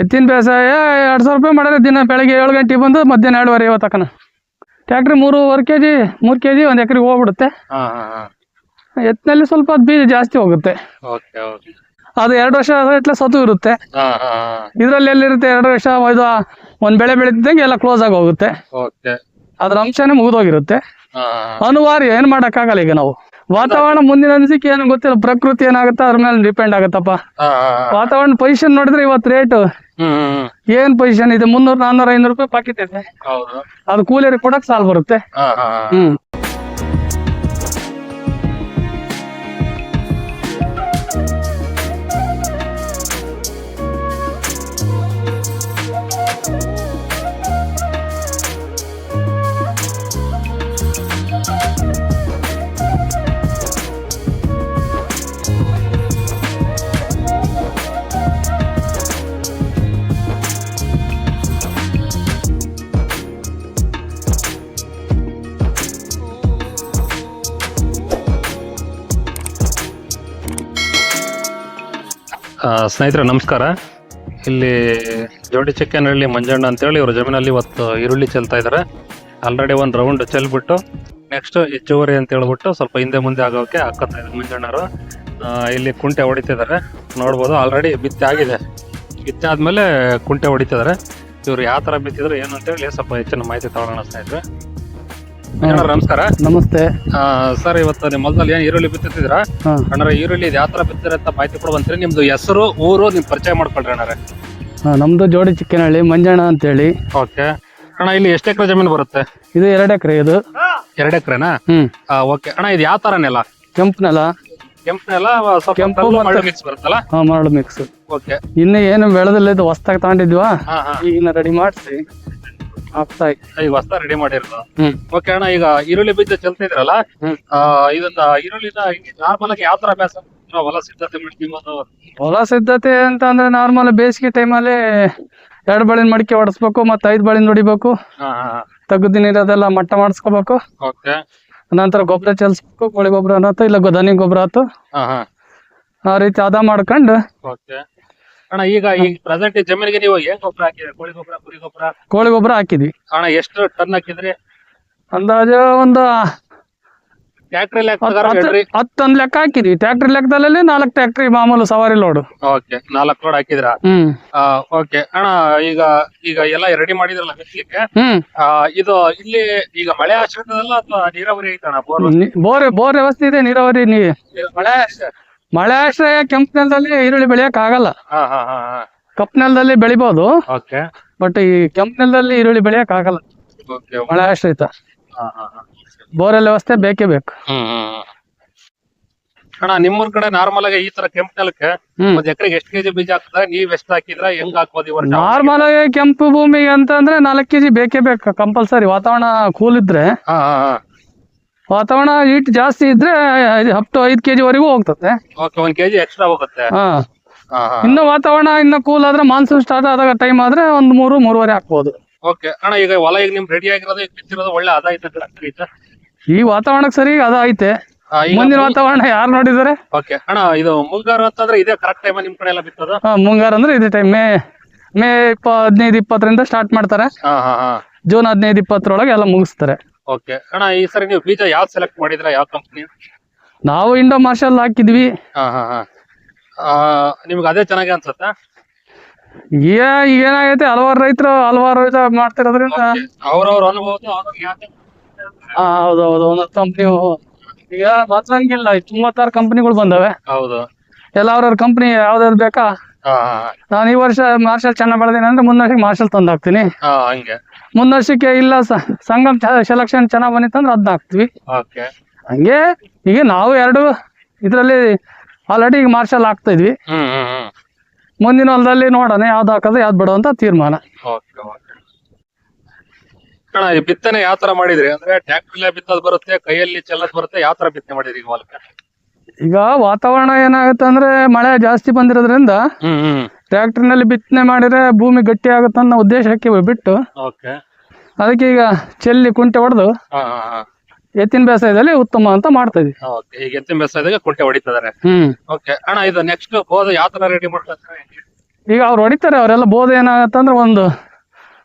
ಎತ್ತಿನ ಬೇಸಾಯ ಎರಡು ಸಾವಿರ ರೂಪಾಯಿ ಮಾಡಿದ್ರೆ ದಿನ ಬೆಳಗ್ಗೆ ಏಳು ಗಂಟೆಗೆ ಬಂದು ಮಧ್ಯಾಹ್ನ ಎರಡುವರೆ ಇವತ್ತಕನ ಟ್ಯಾಕ್ಟ್ರಿ ಮೂರುವರೆ ಕೆ ಜಿ ಮೂರು ಕೆ ಜಿ ಒಂದು ಎಕರೆಗೆ ಹೋಗ್ಬಿಡುತ್ತೆ. ಎತ್ತಿನಲ್ಲಿ ಸ್ವಲ್ಪ ಅದು ಬೀಜ ಜಾಸ್ತಿ ಹೋಗುತ್ತೆ. ಅದು ಎರಡು ವರ್ಷ ಇಟ್ಲೆ ಸತು ಇರುತ್ತೆ. ಇದ್ರಲ್ಲಿ ಎಲ್ಲಿರುತ್ತೆ ಎರಡು ವರ್ಷ ಇದು ಒಂದು ಬೆಳೆ ಬೆಳೆದಿದ್ದಂಗೆ ಎಲ್ಲ ಕ್ಲೋಸ್ ಆಗಿ ಹೋಗುತ್ತೆ. ಅದ್ರ ಅಂಶನೇ ಮುಗಿದೋಗಿರುತ್ತೆ. ಅನುವಾರ ಅನಿವಾರ್ಯ ಏನು ಮಾಡೋಕ್ಕಾಗಲ್ಲ ಈಗ ನಾವು. ವಾತಾವರಣ ಮುಂದಿನ ಅನಿಸಿಕೆ ಏನು ಗೊತ್ತಿಲ್ಲ ಪ್ರಕೃತಿ ಏನಾಗುತ್ತೆ ಅದ್ರ ಮೇಲೆ ಡಿಪೆಂಡ್ ಆಗತ್ತಪ್ಪ. ವಾತಾವರಣ ಪೊಸಿಷನ್ ನೋಡಿದ್ರೆ ಇವತ್ತು ರೇಟ್ ಏನ್ ಪೊಸಿಷನ್ ಇದೆ ಮುನ್ನೂರ್ ನಾನ್ನೂರ ಐನೂರು ರೂಪಾಯಿ ಪಾಕಿಟ್ ಇದೆ. ಅದು ಕೂಲಿಯರಿಗೆ ಕೊಡಕ್ ಸಾಲ್ ಬರುತ್ತೆ. ಹ್ಮ್. ಸ್ನೇಹಿತರೆ, ನಮಸ್ಕಾರ. ಇಲ್ಲಿ ಜೋಡಿ ಚಿಕ್ಕನಹಳ್ಳಿ ಮಂಜಣ್ಣ ಅಂತೇಳಿ ಇವ್ರ ಜಮೀನಲ್ಲಿ ಇವತ್ತು ಈರುಳ್ಳಿ ಚೆಲ್ತಾ ಇದ್ದಾರೆ ಆಲ್ರೆಡಿ ಒಂದು ರೌಂಡ್ ಚೆಲ್ಬಿಟ್ಟು ನೆಕ್ಸ್ಟ್ ಹೆಚ್ಚುವರಿ ಅಂತ ಹೇಳ್ಬಿಟ್ಟು ಸ್ವಲ್ಪ ಹಿಂದೆ ಮುಂದೆ ಆಗೋಕೆ ಹಾಕೋತಾ ಇದ್ದಾರೆ ಮಂಜಣ್ಣರು ಇಲ್ಲಿ ಕುಂಟೆ ಹೊಡಿತಿದ್ದಾರೆ. ನೋಡ್ಬೋದು ಆಲ್ರೆಡಿ ಬಿತ್ತೆ ಆಗಿದೆ. ಬಿತ್ತೆ ಆದ್ಮೇಲೆ ಕುಂಟೆ ಹೊಡಿತಿದ್ದಾರೆ. ಇವ್ರು ಯಾವ ಥರ ಬಿತ್ತಿದ್ರು ಏನು ಅಂತೇಳಿ ಸ್ವಲ್ಪ ಹೆಚ್ಚಿನ ಮಾಹಿತಿ ತಗೊಳ್ಳೋಣ ಸ್ನೇಹಿತರೆ. ನಮಸ್ಕಾರ. ನಮಸ್ತೆ. ಸರ್ ಇವತ್ತು ನಿಮ್ಮ ಹೊಲದಲ್ಲಿ ಏನು ಈರುಳ್ಳಿ ಬಿತ್ತಿದ್ದೀರಾ ಹಾ. ಅಣ್ಣರ ಈರುಳ್ಳಿ ಇದು ಯಾವ ತರ ಬಿತ್ತಿರ ಅಂತ ಮಾಹಿತಿ ಕೊಡುವಂತ್ರಿ. ನಿಮ್ದು ಹೆಸರು ಊರು ನಿಮ್ ಪರಿಚಯ ಮಾಡ್ಕೊಳ್ರಿ ಅಣ್ಣರೇ. ಹಾ, ನಮ್ದು ಜೋಡಿ ಚಿಕ್ಕನಹಳ್ಳಿ ಮಂಜಣ್ಣ ಅಂತೇಳಿ. ಓಕೆ. ಅಣ್ಣ ಇಲ್ಲಿ ಎಷ್ಟು ಎಕರೆ ಜಮೀನು ಬರುತ್ತೆ? ಇದು ಎರಡು ಎಕರೆ ಇದು. ಎರಡು ಎಕರೆನಾ? ಹ್ಮ್. ಓಕೆ. ಅಣ್ಣ ಇದು ಯಾವ ತರ ನೆಲ? ಕೆಂಪು ನೆಲ. ಕೆಂಪು ನೆಲ ಸ್ವಲ್ಪ ಕೆಂಪು ಮತ್ತೆ- ಮರಳು ಮಿಕ್ಸ್ ಬರುತ್ತಲ್ಲ? ಹಾ ಮರಳು ಮಿಕ್ಸ್ ಓಕೆ. ಇನ್ನು ಏನು ಬೆಳೆದಿಲ್ಲ ಇದು ಹೊಸ್ದಾಗಿ ತಗೊಂಡಿದ್ವಾ? ಹಾ ಹಾ. ಈಗಿನ ರೆಡಿ ಮಾಡಿಸಿ. ಹಾಕ್ತಾ ಇದ್ವಿ. ಈಗ ಹೊಸ ರೆಡಿ ಮಾಡಿರೋದು. ಹ್ಮ್. ಓಕೆ ಅಣ್ಣ ಈಗ ಈರುಳ್ಳಿ ಬೀಜ ಚಲ್ತಾ ಇದ್ರಲ್ಲ ಹ್ಮ್. ಆ, ಇದನ್ನ ಈರುಳ್ಳಿನ ನಾರ್ಮಲ್ ಆಗಿ ಯಾವ ತರ ಅಭ್ಯಾಸ ಹೊಲ ಸಿದ್ಧತೆ ಮಾಡ್ತೀವಿ ಹೊಲ ಸಿದ್ಧತೆ ಅಂತ ಅಂದ್ರೆ ನಾರ್ಮಲ್ ಬೇಸಿಗೆ ಟೈಮಲ್ಲಿ ಎರಡು ಬಳಿನ ಮಡಿಕೆ ಹೊಡೆಸ್ಬೇಕು ಮತ್ತೆ ಐದು ಬಳಿನ ಹೊಡಿಬೇಕು ತೆಗ್ದು ನೀರದೆಲ್ಲ ಮಟ್ಟ ಮಾಡಿಸ್ಕೋಬೇಕು. ಓಕೆ ನಂತರ ಗೊಬ್ಬರ ಚೆಲ್ಸ್ಬೇಕು ಕೋಳಿ ಗೊಬ್ಬರ ಅನ್ನತ್ತು ಇಲ್ಲ ಗೊ- ದನಿ ಗೊಬ್ಬರ ಆತು. ಹಾ ಹಾ. ಆ ರೀತಿ ಅದ ಮಾಡ್ಕೊಂಡು ಓಕೆ ಅಣ್ಣ ಈಗ ಈ ಪ್ರೆಸೆಂಟ್ ಜಮೀನಿಗೆ ನೀವು ಏನ್ ಗೊಬ್ಬರ ಹಾಕಿದ್ರಿ? ಕೋಳಿ ಗೊಬ್ಬರ ಕುರಿ ಗೊಬ್ಬರ? ಕೋಳಿ ಗೊಬ್ಬರ ಹಾಕಿದ್ವಿ. ಅಣ್ಣ ಎಷ್ಟು ಟನ್ ಹಾಕಿದ್ರಿ? ಅಂದಾಜು ಒಂದು ಟ್ಯಾಕ್ಟ್ರಿ ಲೆಕ್ಕ ಹತ್ತು ಹತ್ತೊಂದು ಲೆಕ್ಕ ಹಾಕಿದ್ವಿ. ಟ್ಯಾಕ್ಟ್ರಿ ಲೆಕ್ಕದಲ್ಲಿ ನಾಲ್ಕು ಟ್ಯಾಕ್ಟ್ರಿ ಮಾಮೂಲು ಸವಾರಿ ಲೋಡ್ ಓಕೆ ನಾಲ್ಕು ಲೋಡ್ ಹಾಕಿದ್ರ? ಹ್ಮ್. ಓಕೆ ಅಣ್ಣ ಈಗ ಈಗ ಎಲ್ಲ ರೆಡಿ ಮಾಡಿದ್ರಲ್ಲ ಬಿಸ್ಲಿಕ್ಕೆ? ಇದು ಇಲ್ಲಿ ಈಗ ಮಳೆ ಆಶ್ರಿತದಲ್ಲ ಅಥವಾ ನೀರಾವರಿ ಐತಣ್ಣ ಬೋರ್ ಬೋರ್ ಬೋರ್ ವ್ಯವಸ್ಥೆ ಇದೆ ನೀರಾವರಿ ನೀ ಮಳೆ ಮಳೆ ಆಶ್ರಯ ಕೆಂಪ್ ನೆಲದಲ್ಲಿ ಈರುಳ್ಳಿ ಬೆಳೆಯಕ್ ಆಗಲ್ಲ. ಕಪ್ಪು ನೆಲದಲ್ಲಿ ಬೆಳಿಬಹುದು ಬಟ್ ಈ ಕೆಂಪ್ ನೆಲದಲ್ಲಿ ಈರುಳ್ಳಿ ಬೆಳೆಯಕ್ ಆಗಲ್ಲ. ಮಳೆ ಹಾ ಬೋರೆಲ್ ವ್ಯವಸ್ಥೆ ಬೇಕೇ ಬೇಕು. ಅಣ್ಣ ನಿಮ್ಮೂರ್ ಕಡೆ ನಾರ್ಮಲ್ ಆಗಿ ಈ ತರ ಕೆಂಪು ನೆಲಕ್ಕೆ ಒಂದ್ ಎಕರೆಗೆ ಎಷ್ಟು ಕೆಜಿ ಬೀಜ ಹಾಕ್ತಾರೆ ನೀವ್ ಎಷ್ಟು ಹಾಕಿದ್ರ ಹೆಂಗ್ ಹಾಕ್ಬೋದು ಈ ವರ್ಷ? ನಾರ್ಮಲ್ ಆಗಿ ಕೆಂಪು ಭೂಮಿಗೆ ಅಂತ ಅಂದ್ರೆ ನಾಲ್ಕು ಕೆಜಿ ಬೇಕೇ ಬೇಕು. ಕಂಪಲ್ಸರಿ ವಾತಾವರಣ ಕೂಲ್ ಇದ್ರೆ. ವಾತಾವರಣ ಹೀಟ್ ಜಾಸ್ತಿ ಇದ್ರೆ ಅಪ್ ಟು ಐದು ಕೆಜಿ ವರೆಗೂ ಹೋಗ್ತದೆ. ಓಕೆ ಒಂದ್ ಕೆಜಿ ಎಕ್ಸ್ಟ್ರಾ ಹೋಗುತ್ತೆ. ಹಾ. ಹಾ ಹಾ. ಇನ್ನು ವಾತಾವರಣ ಇನ್ನು ಕೂಲ್ ಆದ್ರೆ ಮಾನ್ಸೂನ್ ಸ್ಟಾರ್ಟ್ ಆದಾಗ ಟೈಮ್ ಆದ್ರೆ ಒಂದ್ ಮೂರು ಮೂರುವರೆ ಹಾಕ್ಬೋದು. ಓಕೆ ಅಣ್ಣ ಈಗ ಹೊಲ ಈಗ ನಿಮ್ ರೆಡಿ ಆಗಿರೋದು ಈಗ ಬಿತ್ತಿರೋದು ಒಳ್ಳೆ ಆದಾಯ ಐತೆ ಈ ವಾತಾವರಣಕ್ಕೆ ಸರಿ ಅದ ಐತೆ. ಮುಂದಿನ ವಾತಾವರಣ ಯಾರು ನೋಡಿದಾರೆ ಓಕೆ ಅಣ್ಣ ಇದು ಮುಂಗಾರು ಅಂತಂದ್ರೆ ಇದೇ ಕರೆಕ್ಟ್ ಟೈಮ್ ನಿಮ್ ಕಡೆ ಎಲ್ಲ ಬಿತ್ತೋದು? ಹಾ, ಮುಂಗಾರು ಅಂದ್ರೆ ಇದೇ ಟೈಮ್ ಮೇ ಮೇ ಇಪ್ಪ ಹದಿನೈದು ಇಪ್ಪತ್ತರಿಂದ ಸ್ಟಾರ್ಟ್ ಮಾಡ್ತಾರೆ. ಹಾ ಹಾ ಹಾ. ಜೂನ್ ಹದಿನೈದು ಇಪ್ಪತ್ತರೊಳಗೆ ಎಲ್ಲ ಮುಗಿಸ್ತಾರೆ. ಓಕೆ ಅಣ್ಣ ಈ ಸರಿ ನೀವು ಬೀಜ ಯಾವ್ದು ಸೆಲೆಕ್ಟ್ ಮಾಡಿದ್ರ? ಯಾವ ಕಂಪ್ನಿ ನಾವು ಇಂಡೋ ಮಾರ್ಷಲ್ ಹಾಕಿದ್ವಿ. ಹಾ ಹಾ ಹಾ. ನಿಮ್ಗೆ ಅದೇ ಚೆನ್ನಾಗಿ ಅನ್ಸುತ್ತಾ? ಈಗ ಏನಾಗೈತೆ ಹಲವಾರು ರೈತರು ಹಲವಾರು ಇದು ಮಾಡ್ತಿರೋದ್ರಿಂದ. ಅವ್ರವ್ರ ಯಾಕೆ ಹಾ ಹೌದು ಹೌದು. ಒಂದೊಂದು ಕಂಪ್ನಿ ಈಗ ತುಂಬಾ ಮೂವತ್ತಾರು ಕಂಪ್ನಿಗಳು ಬಂದವೆ. ಹೌದು. ಎಲ್ಲ ಅವ್ರವ್ರ ಕಂಪ್ನಿ ಯಾವ್ದಾದ್ರು ಬೇಕಾ? ನಾನು ಈ ವರ್ಷ ಮಾರ್ಷಲ್ ಚೆನ್ನಾಗಿ ಬೆಳೆದೀನಿ ಅಂದ್ರೆ ಮುಂದಿನ ವರ್ಷಕ್ಕೆ ಮಾರ್ಷಲ್ ತಂದು ಹಾಕ್ತೀನಿ. ಹಂಗೆ. ಮುಂದಿನ ವರ್ಷಕ್ಕೆ ಇಲ್ಲ ಸಂಗಮ್ ಸೆಲೆಕ್ಷನ್ ಚೆನ್ನಾಗಿ ಬಂದಿತ್ತಂದ್ರೆ ಅದನ್ನ ಹಾಕ್ತಿವಿ. ಹಂಗೆ ಈಗ ನಾವು ಎರಡು ಇದರಲ್ಲಿ ಆಲ್ರೆಡಿ ಈಗ ಮಾರ್ಷಲ್ ಹಾಕ್ತಾ ಇದ್ವಿ. ಮುಂದಿನ ಹೊಲದಲ್ಲಿ ನೋಡೋಣ ಯಾವ್ದು ಹಾಕೋದು ಯಾವ್ದು ಬಿಡೋ ಅಂತ ತೀರ್ಮಾನ. ಅಣ್ಣ ಈ ಬಿತ್ತನೆ ಯಾವ ತರ ಮಾಡಿದ್ರಿ? ಅಂದ್ರೆ ಟ್ಯಾಕ್ಟರ್ ಬಿತ್ತದ್ ಬರುತ್ತೆ ಕೈಯಲ್ಲಿ ಚೆಲ್ಲದ್ ಬರುತ್ತೆ ಯಾವ ತರ ಬಿತ್ತನೆ ಮಾಡಿದ್ರಿ ಈಗ ಹೊಲಕ್ಕೆ ಈಗ ವಾತಾವರಣ ಏನಾಗುತ್ತೆ ಅಂದ್ರೆ ಮಳೆ ಜಾಸ್ತಿ ಬಂದಿರೋದ್ರಿಂದ ಟ್ರ್ಯಾಕ್ಟರ್ನಲ್ಲಿ ಬಿತ್ತನೆ ಮಾಡಿದ್ರೆ ಭೂಮಿ ಗಟ್ಟಿ ಆಗುತ್ತೆ ಅನ್ನೋ ಉದ್ದೇಶಕ್ಕೆ ಬಿಟ್ಟು ಅದಕ್ಕೆ ಈಗ ಚೆಲ್ಲಿ ಕುಂಟೆ ಹೊಡೆದು ಎತ್ತಿನ ಬೇಸಾಯದಲ್ಲಿ ಉತ್ತಮ ಅಂತ ಮಾಡ್ತಾ ಇದೀವಿ. ಓಕೆ ಈಗ ಎತ್ತಿನ ಬೇಸಾಯದಾಗ ಕುಂಟೆ ಹೊಡಿತಿದಾರೆ ಹ್ಮ್. ಓಕೆ ಅಣ್ಣ ಇದು ನೆಕ್ಸ್ಟ್ ಯಾವ ತರ ರೆಡಿ ಮಾಡ್ತಾರೆ ಈಗ ಅವ್ರು ಹೊಡಿತಾರೆ ಅವರೆಲ್ಲ ಬೋಧ ಏನಾಗತ್ತಂದ್ರೆ ಒಂದು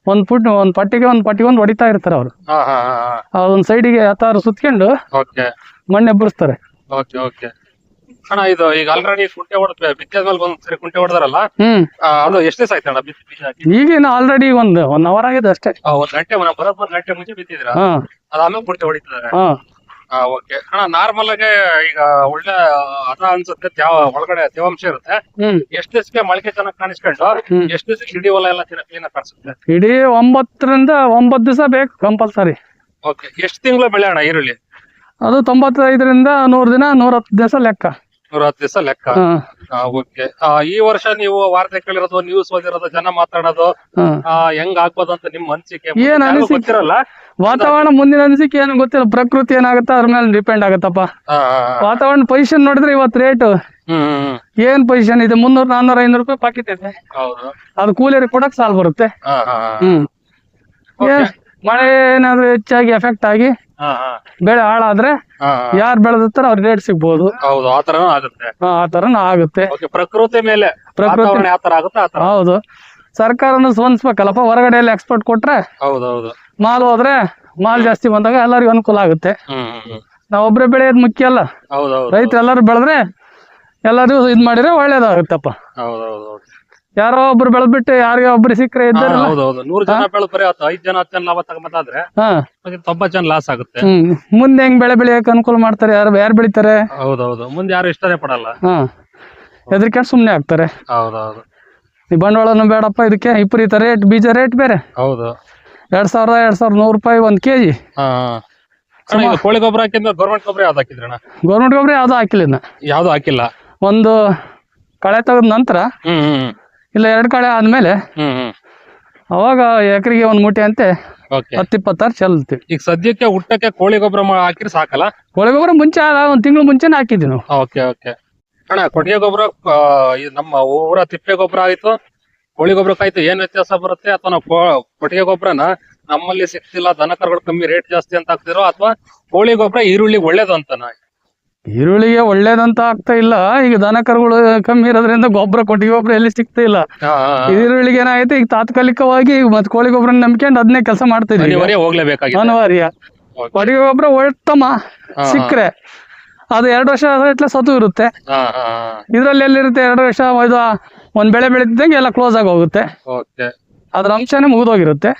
ಒಂದ್ ಪುಟ್ ಒಂದ್ ಪಟ್ಟಿಗೆ ಒಂದ್ ಪಟ್ಟಿಗೆ ಒಂದು ಹೊಡಿತಾ ಇರ್ತಾರೆ ಅವರು. ಒಂದು ಸೈಡಿಗೆ ಹತ್ತಾರು ಸುತ್ಕೊಂಡು ಮಣ್ಣೆ ಎಬ್ಬರಿಸ್ತಾರೆ ಓಕೆ ಓಕೆ ಅಣ್ಣ ಇದು ಈಗ ಆಲ್ರೆಡಿ ಕುಂಟೆ ಹೊಡೆದ ಬಿತ್ತಿದ ಮೇಲೆ ಒಂದ್ ಸರಿ ಕುಂಟೆ ಹೊಡೆದಾರಲ್ಲ? ಹ್ಮ್. ಅದು ಎಷ್ಟು ದಿವಸ ಆಯ್ತು ಅಣ್ಣ ಬಿತ್ತಿ ಬೀಜ ಹಾಕಿ ಈಗಿನ ಆಲ್ರೆಡಿ ಒಂದು ಒನ್ ಅವರ್ ಆಗಿದೆ ಅಷ್ಟೇ. ಆ, ಒಂದ್ ಗಂಟೆ ಮನೆ ಬರೋಬ್ಬರ್ ಗಂಟೆ ಮುಂಚೆ ಬಿತ್ತಿದ್ರ ಹಾ. ಅದಾದ್ಮೇಲೆ ಕುಂಟೆ ಹೊಡಿತಿದ್ದಾರೆ. ಹಾ. ಆ ಓಕೆ ಅಣ್ಣ ನಾರ್ಮಲ್ ಆಗಿ ಈಗ ಒಳ್ಳೆ ಹದ ಅನ್ಸುತ್ತೆ ತ್ಯಾವ ಒಳಗಡೆ ತೇವಾಂಶ ಇರುತ್ತೆ. ಹ್ಮ್. ಎಷ್ಟು ದಿವಸಕ್ಕೆ ಮೊಳಕೆ ಚೆನ್ನಾಗಿ ಕಾಣಿಸ್ಕೊಂಡು ಹ್ಮ್. ಎಷ್ಟು ದಿವಸಕ್ಕೆ ಇಡೀ ಹೊಲ ಎಲ್ಲ ಚೆನ್ನಾಗಿ ಕ್ಲೀನ್ ಕಾಣಿಸುತ್ತೆ? ಇಡೀ ಒಂಬತ್ತರಿಂದ ಒಂಬತ್ತು ದಿವಸ ಬೇಕು ಕಂಪಲ್ಸರಿ ಓಕೆ ಎಷ್ಟು ತಿಂಗಳು ಬೆಳೆ ಅಣ್ಣ ಈರುಳ್ಳಿ? ಅದು ತೊಂಬತ್ತೈದರಿಂದ ನೂರು ದಿನ ನೂರ ಹತ್ತು ದಿವಸ ಲೆಕ್ಕ. ನೂರ ಹತ್ತು ದಿವಸ ಲೆಕ್ಕ. ಹಾ. ಓಕೆ. ಈ ವರ್ಷ ನೀವು ವಾರ್ತೆ ಕೇಳಿರೋದು ನ್ಯೂಸ್ ಓದಿರೋದು ಜನ ಮಾತಾಡೋದು ಹಾ. ಆ, ಹೆಂಗ್ ಆಗ್ಬೋದು ಅಂತ ನಿಮ್ ಅನಿಸಿಕೆ? ಏನ್ ಅನಿಸಿಕೆ? ಗೊತ್ತಿರಲ್ಲ. ವಾತಾವರಣ ಮುಂದಿನ ಅನಿಸಿಕೆ ಏನು ಗೊತ್ತಿಲ್ಲ. ಪ್ರಕೃತಿ ಏನಾಗುತ್ತೆ ಅದ್ರ ಮೇಲೆ ಡಿಪೆಂಡ್ ಆಗುತ್ತಪ್ಪ. ಆ, ಆ, ಆ. ವಾತಾವರಣ ಪೊಸಿಷನ್ ನೋಡಿದ್ರೆ ಇವತ್ ರೇಟ್ ಹ್ಮ್ ಹ್ಮ್, ಹ್ಮ್. ಏನ್ ಪೊಸಿಷನ್ ಇದೆ ಮುನ್ನೂರ್ ನಾನೂರ ಐನೂರು ರೂಪಾಯಿ ಪಾಕೆಟ್ ಇದೆ. ಹೌದು. ಅದು ಕೂಲಿಯರಿಗೆ ಕೊಡಕ್ ಸಾಲ್ ಬರುತ್ತೆ. ಆ, ಆ, ಆ. ಹ್ಮ್. Okay. ಏನ್ ಮಳೆ ಏನಾದ್ರು ಹೆಚ್ಚಾಗಿ ಎಫೆಕ್ಟ್ ಆಗಿ. ಬೆಳೆ ಹಾಳಾದ್ರೆ. ಯಾರು ಬೆಳೆದಿರ್ತಾರೋ ಅವ್ರ ರೇಟ್ ಸಿಗ್ಬೋದು. ಹೌದು ಆ ತರನೂ ಆಗುತ್ತೆ. ಆ ಆಗುತ್ತೆ. ಪ್ರಕೃತಿ ಮೇಲೆ ಪ್ರಕೃತಿ- ವಾತಾವರಣ ಯಾವ ತರ ಆಗುತ್ತೆ ಆ ತರ. ಹೌದು. ಸರ್ಕಾರನು ಸ್ಪಂದಿಸ್ಬೇಕಲ್ಲಪ್ಪ ಹೊರಗಡೆ ಎಲ್ಲ ಎಕ್ಸ್ಪೋರ್ಟ್ ಕೊಟ್ರೆ ಹೌದು ಹೌದು ಮಾಲ್ ಹೋದ್ರೆ ಮಾಲ್ ಜಾಸ್ತಿ ಬಂದಾಗ ಎಲ್ಲರಿಗೂ ಅನುಕೂಲ ಆಗುತ್ತೆ. ಹ್ಮ್ ಹ್ಮ್, ಹ್ಮ್. ನಾವು ಒಬ್ಬರೇ ಬೆಳೆಯೋದು ಮುಖ್ಯ ಅಲ್ಲ. ಹೌದು ಹೌದು ರೈತರು ಎಲ್ಲರೂ ಬೆಳೆದ್ರೆ ಎಲ್ಲರೂ ಇದ್ ಮಾಡಿದ್ರೆ ಒಳ್ಳೇದಾಗುತ್ತಪ್ಪ. ಹೌದು ಹೌದು ಹೌದು ಯಾರೋ ಒಬ್ರು ಬೆಳೆದ್ಬಿಟ್ಟು ಯಾರಿಗೋ ಒಬ್ರು ಸಿಕ್ಕರೆ ಇದ್ದಾರೆ ಹೌದು ನೂರು ಜನ ಬೆಳೆ ಬರೀ ಐದ್ ಜನ ಹತ್ತು ಜನ ಲಾಭ ತಗೊಂಬತ್ತಾದ್ರೆ ಹಾ. ತೊಂಬತ್ ಜನ ಲಾಸ್ ಆಗುತ್ತೆ. ಹ್ಮ್. ಮುಂದೆ ಹೆಂಗ್ ಬೆಳೆ ಬೆಳೆಯಕ್ಕೆ ಅನುಕೂಲ ಮಾಡ್ತಾರೆ? ಯಾರು ಯಾರು ಬೆಳಿತಾರೆ? ಹೌದು ಹೌದು. ಮುಂದೆ ಯಾರು ಇಷ್ಟನೇ ಪಡಲ್ಲ. ಹಾ. ಹೆದರ್ಕೊಂಡು ಸುಮ್ಮನೆ ಆಗ್ತಾರೆ. ಹೌದೌದು ಹೌದು. ಈ ಬಂಡವಾಳನು ಬೇಡಪ್ಪ ಇದಕ್ಕೆ ವಿಪರೀತ ರೇಟ್ ಬೀಜ ರೇಟ್ ಬೇರೆ. ಹೌದು. ಎರಡ್ ಸಾವಿರದ ಎರಡ್ ಸಾವಿರದ ನೂರು ರೂಪಾಯಿ ಒಂದ್ ಕೆಜಿ. ಹಾ ಕೋಳಿ ಗೊಬ್ಬರ ಹಾಕಿದ್ರೆ ಗೌರ್ಮೆಂಟ್ ಗೊಬ್ಬರ ಯಾವ್ದು ಹಾಕಿದ್ರಣ್ಣ ಗೌರ್ಮೆಂಟ್ ಗೊಬ್ಬರ ಯಾವ್ದು ಹಾಕಿಲ್ಲ ಇನ್ನ. ಯಾವ್ದು ಹಾಕಿಲ್ಲ? ಒಂದು ಕಳೆ ತೆಗೆದ ನಂತರ ಹ್ಮ್ ಹ್ಮ್. ಇಲ್ಲ ಎರಡು ಕಳೆ ಆದ್ಮೇಲೆ ಹ್ಮ್ ಹ್ಮ್. ಅವಾಗ ಎಕರೆಗೆ ಒಂದು ಮೂಟೆ ಅಂತೆ ಓಕೆ. ಹತ್ತು ಇಪ್ಪತ್ತಾರು ಚೆಲ್ತೀವಿ. ಈಗ ಸದ್ಯಕ್ಕೆ ಊಟಕ್ಕೆ ಕೋಳಿ ಗೊಬ್ಬರ ಹಾಕಿದ್ರೆ ಸಾಕಲ್ಲ? ಕೋಳಿ ಗೊಬ್ಬರ ಮುಂಚೆ ಒಂದು ತಿಂಗಳು ಮುಂಚೆನೇ ಹಾಕಿದ್ವಿ ನಾವು. Okay okay. ಅಣ್ಣ ಕೊಟ್ಟಿಗೆ ಗೊಬ್ಬರ ನಮ್ಮ ಊರ ತಿಪ್ಪೆ ಗೊಬ್ಬರ ಆಯ್ತು. ಕೋಳಿ ಗೊಬ್ಬರಕ್ಕಾಯ್ತು ಏನ್ ವ್ಯತ್ಯಾಸ ಬರುತ್ತೆ? ಅಥವಾ ನಾವು ಕೊಟ್ಟಿಗೆ ಗೊಬ್ಬರನ ನಮ್ಮಲ್ಲಿ ಸಿಗ್ತಿಲ್ಲ ದನ ಕರುಗಳು ಕಮ್ಮಿ ರೇಟ್ ಜಾಸ್ತಿ ಅಂತ ಹಾಕ್ತಿರೋ ಅಥವಾ ಕೋಳಿ ಗೊಬ್ಬರ ಈರುಳ್ಳಿ ಒಳ್ಳೇದು ಅಂತನ? ಈರುಳ್ಳಿಗೆ ಒಳ್ಳೇದಂತ ಆಗ್ತಾ ಇಲ್ಲ. ಈಗ ದನ ಕರುಗಳು ಕಮ್ಮಿ ಇರೋದ್ರಿಂದ ಗೊಬ್ಬರ ಕೊಟ್ಟಿಗೆ ಗೊಬ್ಬರ ಎಲ್ಲಿ ಸಿಗ್ತಾ ಇಲ್ಲ. ಈರುಳ್ಳಿಗೆ ಏನಾಯ್ತು ಈಗ ತಾತ್ಕಾಲಿಕವಾಗಿ ಮತ್ತೆ ಕೋಳಿ ಗೊಬ್ಬರ ನಂಬ್ಕೊಂಡು ಅದನ್ನೇ ಕೆಲಸ ಮಾಡ್ತಾ ಅನಿವಾರ್ಯ ಹೋಗ್ಲೇಬೇಕಾಗಿದೆ. ಅನಿವಾರ್ಯ. ಕೊಟ್ಟಿಗೆ ಗೊಬ್ಬರ ಉತ್ತಮ ಸಿಕ್ಕರೆ. ಅದು ಎರಡು ವರ್ಷ ಇಟ್ಲೆ ಸತು ಇರುತ್ತೆ. ಇದ್ರಲ್ಲಿ ಎಲ್ಲಿರುತ್ತೆ ಎರಡು ವರ್ಷ ಇದು ಒಂದ್ ಬೆಳೆ ಬೆಳೀತಿದ್ದಂಗೆ ಎಲ್ಲ ಕ್ಲೋಸ್ ಆಗಿ ಹೋಗುತ್ತೆ. ಅದ್ರ ಅಂಶನೇ ಮುಗಿದೋಗಿರುತ್ತೆ.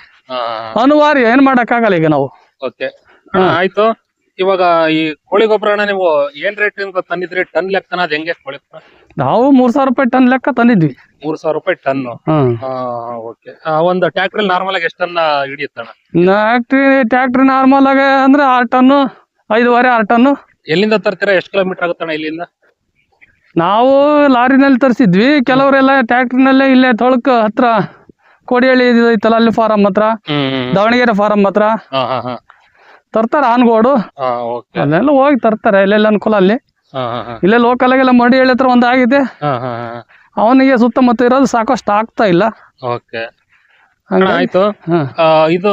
ಅನಿವಾರ್ಯ ಏನ್ ಮಾಡಕ್ಕಾಗಲ್ಲ ಈಗ ನಾವು. ಆಯ್ತು. ಇವಾಗ ಈ ಕೋಳಿ ಗೊಬ್ಬರನ ನೀವು ಏನ್ ರೇಟ್ ತಂದಿದ್ರಿ? ಟನ್ ಲೆಕ್ಕನ ಅದ್ ಹೆಂಗೆ ಕೋಳಿ ಗೊಬ್ಬರ? ನಾವು ಮೂರ್ ಸಾವಿರ ರೂಪಾಯಿ ಟನ್ ಲೆಕ್ಕ ತಂದಿದ್ವಿ. ಮೂರ್ ಸಾವಿರ ರೂಪಾಯಿ ಟನ್. ಹ್ಮ್ ಓಕೆ ಒಂದು ಟ್ಯಾಕ್ಟ್ರಿ ನಾರ್ಮಲ್ ಆಗಿ ಎಷ್ಟನ್ನ ಟನ್ ಹಿಡಿಯುತ್ತಣ್ಣ ಟ್ಯಾಕ್ಟ್ರಿ ಟ್ಯಾಕ್ಟ್ರಿ ನಾರ್ಮಲ್ ಆಗಿ ಅಂದ್ರೆ ಆರ್ ಟನ್ನು ಐದುವರೆ ಆರ್ ಟನ್ನು ಎಲ್ಲಿಂದ ತರ್ತೀರಾ? ಎಷ್ಟು ಕಿಲೋಮೀಟರ್ ಆಗುತ್ತಣ್ಣ ಇಲ್ಲಿಂದ? ನಾವು ಲಾರಿನಲ್ಲಿ ತರಿಸಿದ್ವಿ. ಕೆಲವರೆಲ್ಲ ಟ್ಯಾಕ್ಟ್ರಿನಲ್ಲೇ ಇಲ್ಲೇ ತೊಳಕ ಹತ್ರ ಕೋಡಿಹಳ್ಳಿ ಇದು ಐತಲ್ಲ ಅಲ್ಲಿ ಫಾರಂ ಹತ್ರ. ದಾವಣಗೆರೆ ಫಾರಂ ಹತ್ರ. ಹಾ ಹಾ ಹಾ. ತರ್ತಾರೆ ಆನ್ಗೋಡು. ಅಲ್ಲೆಲ್ಲ ಹೋಗಿ ತರ್ತಾರೆ ಎಲ್ಲೆಲ್ಲ ಅನುಕೂಲ ಅಲ್ಲಿ. ಇಲ್ಲೇ ಲೋಕಲ್ ಆಗೆಲ್ಲ ಮಡಿಹಳ್ಳಿ ಹತ್ರ ಒಂದಾಗಿದೆ ಆಗಿದೆ. ಅವನಿಗೆ ಸುತ್ತಮುತ್ತ ಇರೋದು ಸಾಕಷ್ಟು ಆಗ್ತಾ ಇಲ್ಲ. ಓಕೆ. ಆಯ್ತು. ಆ, ಇದು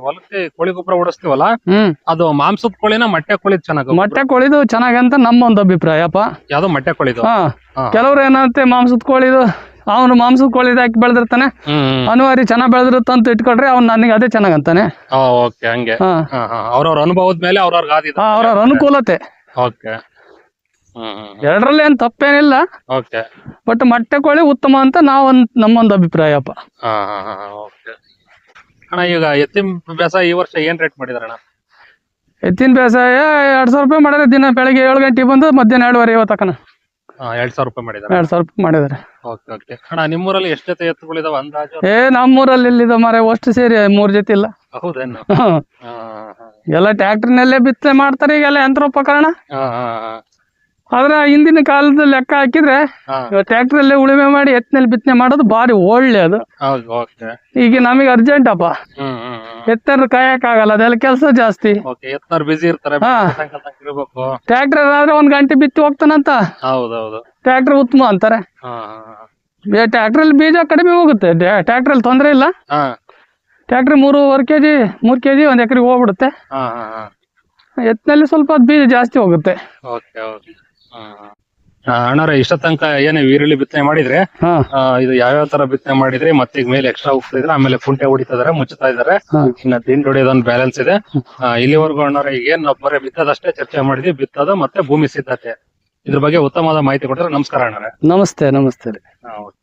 ಹೊಲಕ್ಕೆ ಕೋಳಿ ಗೊಬ್ಬರ ಓಡಿಸ್ತೀವಲ್ಲ? ಅದು ಮಾಂಸದ ಕೋಳಿನ ಮೊಟ್ಟೆ ಕೋಳಿ ಚೆನ್ನಾಗಿ ಮೊಟ್ಟೆ ಕೋಳಿದು ಚೆನ್ನಾಗಿ ಅಂತ ನಮ್ಮ ಒಂದು ಅಭಿಪ್ರಾಯಪ್ಪ ಯಾವ್ದೋ ಮೊಟ್ಟೆ ಕೋಳಿದು. ಕೆಲವ್ರು ಏನಂತೆ ಮಾಂಸದ ಕೋಳಿದು ಅವನು ಮಾಂಸದ ಕೋಳಿ ಹಾಕಿ ಬೆಳೆದಿರ್ತಾನೆ. ಅನುವಾರಿ ಅನಿವಾರ್ಯ ಚೆನ್ನಾಗಿ ಬೆಳೆದಿರುತ್ತೆ ಅಂತ ಇಟ್ಕೊಳ್ರಿ ಅವ್ನು ನನಗೆ ಅದೇ ಚೆನ್ನಾಗ್ ಅಂತಾನೆ. ಓಕೆ ಹಂಗೆ. ಅವ್ರವ್ರ ಅನುಭವದ ಮೇಲೆ ಅವ್ರವ್ರಿಗೆ ಆದಿದೆ ಅವ್ರವ್ರ ಅನುಕೂಲತೆ. ಓಕೆ ಎರಡರಲ್ಲಿ ಏನ್ ತಪ್ಪೇನಿಲ್ಲ. ಓಕೆ ಬಟ್ ಮೊಟ್ಟೆ ಕೋಳಿ ಉತ್ತಮ ಅಂತ ನಾವೊಂದ್ ನಮ್ಮೊಂದು ಅಭಿಪ್ರಾಯಪ್ಪ ಅಣ್ಣ ಈಗ ಎತ್ತಿನ ಬೇಸಾಯ ಈ ವರ್ಷ ಏನ್ ರೇಟ್ ಮಾಡಿದಾರಣ ಎತ್ತಿನ ಬೇಸಾಯ ಎರಡ್ ಸಾವಿರ ರೂಪಾಯಿ ಮಾಡಿದ್ರೆ ದಿನ ಬೆಳಗ್ಗೆ ಏಳು ಗಂಟೆಗೆ ಬಂದು ಮಧ್ಯಾಹ್ನ ಎರಡುವರೆ ಹಾ ಎರಡ್ ಸಾವಿರ ರೂಪಾಯಿ ಮಾಡಿದಾರೆ ಎರಡ್ ಸಾವಿರ ರೂಪಾಯಿ ಮಾಡಿದ್ದಾರೆ. Okay okay. ಅಣ್ಣ ನಿಮ್ಮೂರಲ್ಲಿ ಎಷ್ಟು ಜೊತೆ ಎತ್ತುಗಳಿದಾವ ಅಂದಾಜು? ಏ ನಮ್ಮೂರಲ್ಲಿ ಎಲ್ಲಿದಾವ ಮಾರೆ ಅಷ್ಟು ಸೇರಿ ಮೂರ್ ಜೊತೆ ಇಲ್ಲ. ಹೌದೇನು? ಎಲ್ಲ ಟ್ಯಾಕ್ಟ್ರಿನಲ್ಲೇ ಬಿತ್ತನೆ ಮಾಡ್ತಾರೆ ಈಗೆಲ್ಲ ಯಂತ್ರೋಪಕರಣ. ಆದ್ರೆ ಹಿಂದಿನ ಕಾಲದ ಲೆಕ್ಕ ಹಾಕಿದ್ರೆ ಟ್ರಾಕ್ಟರ್ ಅಲ್ಲೇ ಉಳುಮೆ ಮಾಡಿ ಎತ್ತಿನಲ್ಲಿ ಬಿತ್ತನೆ ಮಾಡೋದು ಬಾರಿ ಒಳ್ಳೇದು ಈಗ ನಮಗೆ ಅರ್ಜೆಂಟ್ ಅಪ್ಪ. ಹ್ಮ್ ಕಾಯಕ್ ಆಗಲ್ಲ ಎತ್ತರ ಅದೆಲ್ಲ ಕೆಲಸ ಜಾಸ್ತಿ. ಟ್ಯಾಕ್ಟರ್ ಆದ್ರೆ ಒಂದ್ ಗಂಟೆ ಬಿತ್ತಿ ಹೋಗ್ತಾನಂತ. ಟ್ರಾಕ್ಟರ್ ಉತ್ತಮ ಅಂತಾರೆ. ಟ್ರಾಕ್ಟರ್ ಅಲ್ಲಿ ಬೀಜ ಕಡಿಮೆ ಹೋಗುತ್ತೆ. ಟ್ಯಾಕ್ಟ್ರಲ್ಲಿ ತೊಂದರೆ ಇಲ್ಲ. ಟ್ರಾಕ್ಟರ್ ಮೂರುವರೆ ಕೆಜಿ ಮೂರ್ ಕೆಜಿ ಒಂದ್ ಎಕರೆಗೆ ಹೋಗ್ಬಿಡುತ್ತೆ. ಎತ್ತನಲ್ಲಿ ಸ್ವಲ್ಪ ಬೀಜ ಜಾಸ್ತಿ ಹೋಗುತ್ತೆ. ಅಣ್ಣಾರ ಇಷ್ಟ ತನಕ ಏನೇ ಈರುಳ್ಳಿ ಬಿತ್ತನೆ ಮಾಡಿದ್ರೆ ಹಾ. ಆ, ಇದು ಯಾವ್ಯಾವ ತರ ಬಿತ್ತನೆ ಮಾಡಿದ್ರೆ ಮತ್ತೆ ಈಗ ಮೇಲೆ ಎಕ್ಸ್ಟ್ರಾ ಹೋಗ್ತಾ ಇದ್ರೆ ಆಮೇಲೆ ಕುಂಟೆ ಹೊಡಿತಾ ಇದಾರೆ. ಮುಚ್ಚತಾ ಇದಾರೆ ಇನ್ನ ದಿಂಡ್ ಹೊಡೆಯೋದೊಂದು ಬ್ಯಾಲೆನ್ಸ್ ಇದೆ. ಆ, ಇಲ್ಲಿವರೆಗೂ ಅಣ್ಣಾರ ಈಗ ಏನ್ ನಾವು ಬರೀ ಬಿತ್ತದಷ್ಟೇ ಚರ್ಚೆ ಮಾಡಿದ್ವಿ ಬಿತ್ತದ ಮತ್ತೆ ಭೂಮಿ ಸಿದ್ಧತೆ. ಇದ್ರ ಬಗ್ಗೆ ಉತ್ತಮವಾದ ಮಾಹಿತಿ ಕೊಟ್ಟರೆ ನಮಸ್ಕಾರ ಅಣ್ಣಾರೆ. ನಮಸ್ತೆ ನಮಸ್ತೆ ರೀ. ಹಾ, ಓಕೆ.